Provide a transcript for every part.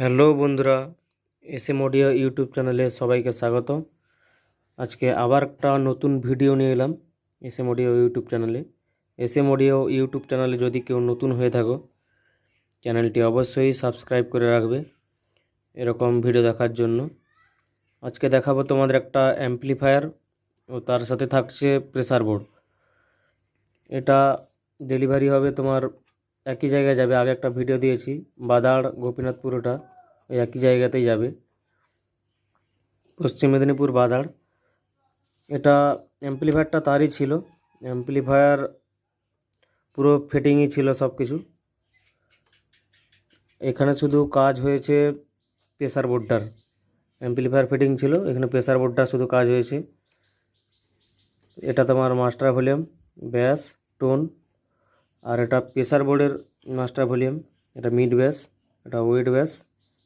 Hello বন্ধুরা S M audio YouTube চ্যানেলে সবাইকে স্বাগত আজকে আবার একটা নতুন ভিডিও নিয়ে এলাম এস এম অডিও ইউটিউব চ্যানেলে। এস এম অডিও ইউটিউব চ্যানেলে যদি কেউ নতুন হয়ে থাকো, চ্যানেলটি অবশ্যই সাবস্ক্রাইব করে রাখবে এরকম ভিডিও দেখার জন্য। আজকে দেখাবো তোমাদের একটা অ্যাম্পলিফায়ার ও তার সাথে থাকছে প্রেসার বোর্ড। এটা ডেলিভারি হবে তোমার একই জায়গায় যাবে। আগে একটা ভিডিও দিয়েছি বাদাড় গোপীনাথপুর ওটা ওই একই জায়গাতেই যাবে। পশ্চিম মেদিনীপুর বাদাড় এটা অ্যাম্পলিফায়ারটা তারই ছিল। অ্যাম্পলিফায়ার পুরো ফিটিংই ছিল সব কিছু এখানে শুধু কাজ হয়েছে প্রেসার বোর্ডটার অ্যাম্পলিফায়ার ফিটিং ছিল, এখানে প্রেসার বোর্ডটার শুধু কাজ হয়েছে। এটা তোমার মাস্টার ভলিউম ব্যাস টোন আর এটা প্রেসার বোর্ডের মাস্টার ভলিউম এটা মিড ব্যাস এটা ওয়েট ব্যাস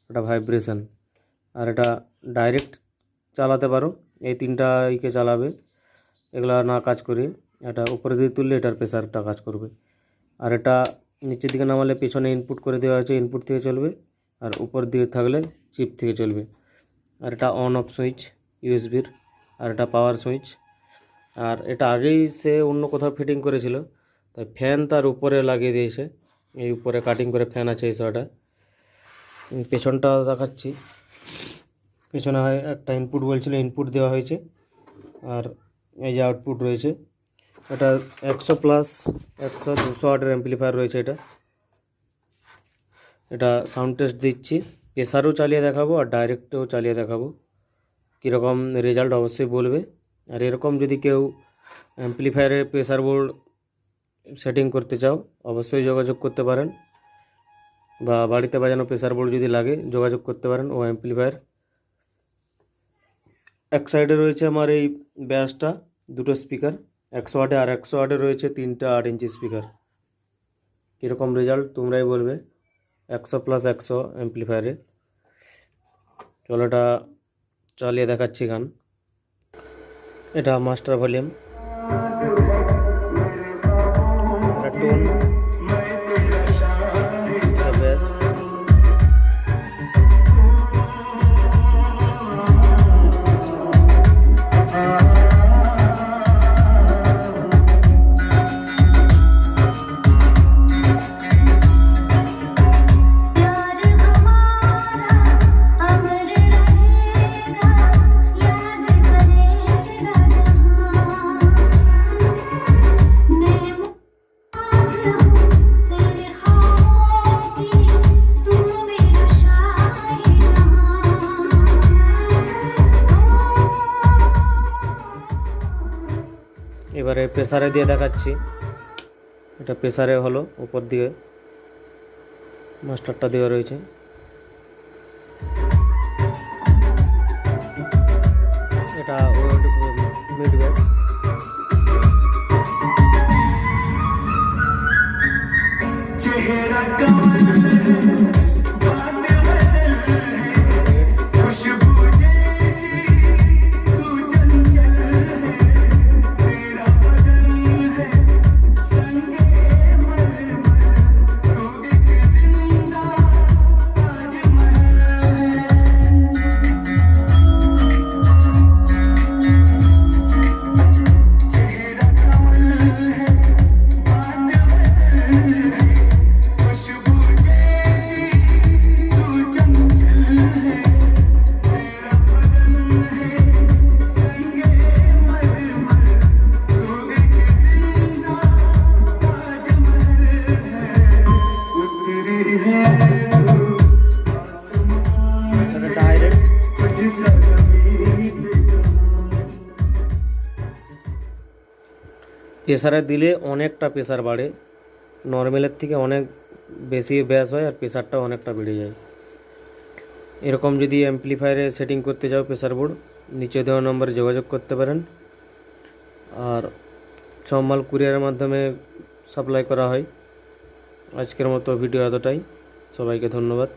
এটা ভাইব্রেশন আর এটা ডাইরেক্ট চালাতে পারো, এই তিনটা ইকে চালাবে, এগুলা না কাজ করে, এটা উপরে দিয়ে তুললে এটার প্রেসারটা কাজ করবে। আর এটা নিচের দিকে নামালে পেছনে ইনপুট করে দেওয়া হয়েছে ইনপুট থেকে চলবে, আর উপর দিকে থাকলে চিপ থেকে চলবে। আর এটা অন অফ সুইচ ইউএসবির আর এটা পাওয়ার সুইচ আর এটা আগেই সে অন্য কোথাও ফিটিং করেছিল তাই ফ্যান তার উপরে লাগিয়ে দিয়েছে। এই উপরে কাটিং করে ফ্যান আছে এই শটা পেছনটা দেখাচ্ছি। পেছনে হয় একটা ইনপুট বলছিল ইনপুট দেওয়া হয়েছে। আর এই যে আউটপুট রয়েছে, এটা একশো প্লাস একশো, দুশো আটের অ্যাম্পলিফায়ার রয়েছে এটা। এটা সাউন্ড টেস্ট দিচ্ছি। প্রেসারও চালিয়ে দেখাবো আর ডাইরেক্টও চালিয়ে দেখাবো। কীরকম রেজাল্ট অবশ্যই বলবে। আর এরকম যদি কেউ অ্যাম্পলিফায়ারের প্রেসার বোর্ড সেটিং করতে চাও, অবশ্যই যোগাযোগ করতে পারেন। বা বাড়িতে বাজানো প্রেসার বোর্ড যদি লাগে, যোগাযোগ করতে পারেন ও অ্যাম্পলিফায়ার এক সাইডে রয়েছে আমার এই ব্যাসটা, দুটো স্পিকার একশো আটে আর একশো আটে রয়েছে তিনটা আট ইঞ্চি স্পিকার কীরকম রেজাল্ট তোমরাই বলবে, একশো প্লাস একশো অ্যাম্পলিফায়ারে চলো এটা চালিয়ে দেখাচ্ছি গান। এটা মাস্টার ভলিউম এবারে প্রেসারে দিয়ে দেখাচ্ছি। এটা প্রেসারে হলো, উপর দিকে মাস্টারটা দেওয়া রয়েছে। এটা মিড ব্যাস এটা প্রেসারে দিলে অনেকটা প্রেসার বাড়ে। নর্মালের থেকে অনেক বেশি ব্যাস হয় আর প্রেসারটাও অনেকটা বেড়ে যায়। এরকম যদি অ্যাম্পলিফায়ারে সেটিং করতে যাও প্রেসার বোর্ড নিচে দেওয়া নম্বরে যোগাযোগ করতে পারেন। আর সব মাল কুরিয়ারের মাধ্যমে সাপ্লাই করা হয়। আজকের মতো ভিডিও এতটাই। সবাইকে ধন্যবাদ।